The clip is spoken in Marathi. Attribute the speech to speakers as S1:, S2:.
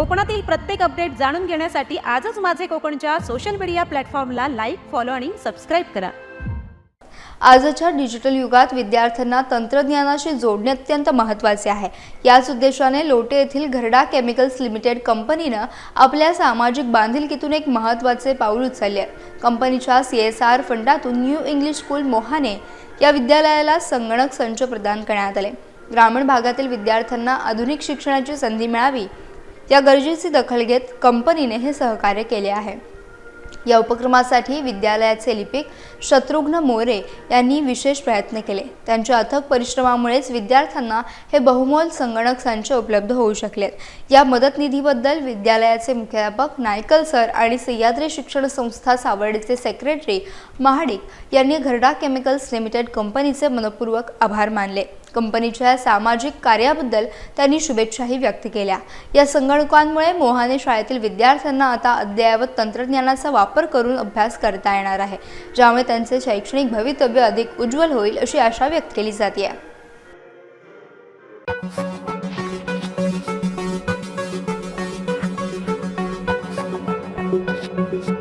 S1: कोकणातील प्रत्येक अपडेट जाणून घेण्यासाठी आजच माझे कोकणच्या सोशल मीडिया प्लॅटफॉर्मला लाईक फॉलो आणि सबस्क्राईब करा.
S2: आजच्या डिजिटल युगात विद्यार्थ्यांना तंत्रज्ञानाशी जोडणे अत्यंत महत्त्वाचे आहे. याच उद्देशाने लोटे येथील घरडा केमिकल्स लिमिटेड कंपनीनं आपल्या सामाजिक बांधिलकीतून एक महत्त्वाचे पाऊल उचलले. आहे कंपनीच्या सी एस आर फंडातून न्यू इंग्लिश स्कूल मोहाने या विद्यालयाला संगणक संच प्रदान करण्यात आले. ग्रामीण भागातील विद्यार्थ्यांना आधुनिक शिक्षणाची संधी मिळावी या गरजेची दखल घेत कंपनीने हे सहकार्य केले आहे. या उपक्रमासाठी विद्यालयाचे लिपिक शत्रुघ्न मोरे यांनी विशेष प्रयत्न केले. त्यांच्या अथक परिश्रमामुळेच विद्यार्थ्यांना हे बहुमोल संगणक संच उपलब्ध होऊ शकलेत. या मदत निधीबद्दल विद्यालयाचे मुख्याध्यापक नायकल सर आणि सह्याद्री शिक्षण संस्था सावर्डेचे सेक्रेटरी महाडिक यांनी घरडा केमिकल्स लिमिटेड कंपनीचे मनपूर्वक आभार मानले. कंपनीच्या सामाजिक कार्याबद्दल त्यांनी शुभेच्छाही व्यक्त केल्या या संगणकांमुळे मोहाने शाळेतील विद्यार्थ्यांना आता अद्ययावत तंत्रज्ञानाचा वापर करून अभ्यास करता येणार आहे ज्यामुळे त्यांचे शैक्षणिक भवितव्य अधिक उज्ज्वल होईल अशी आशा व्यक्त केली जाते Thank you.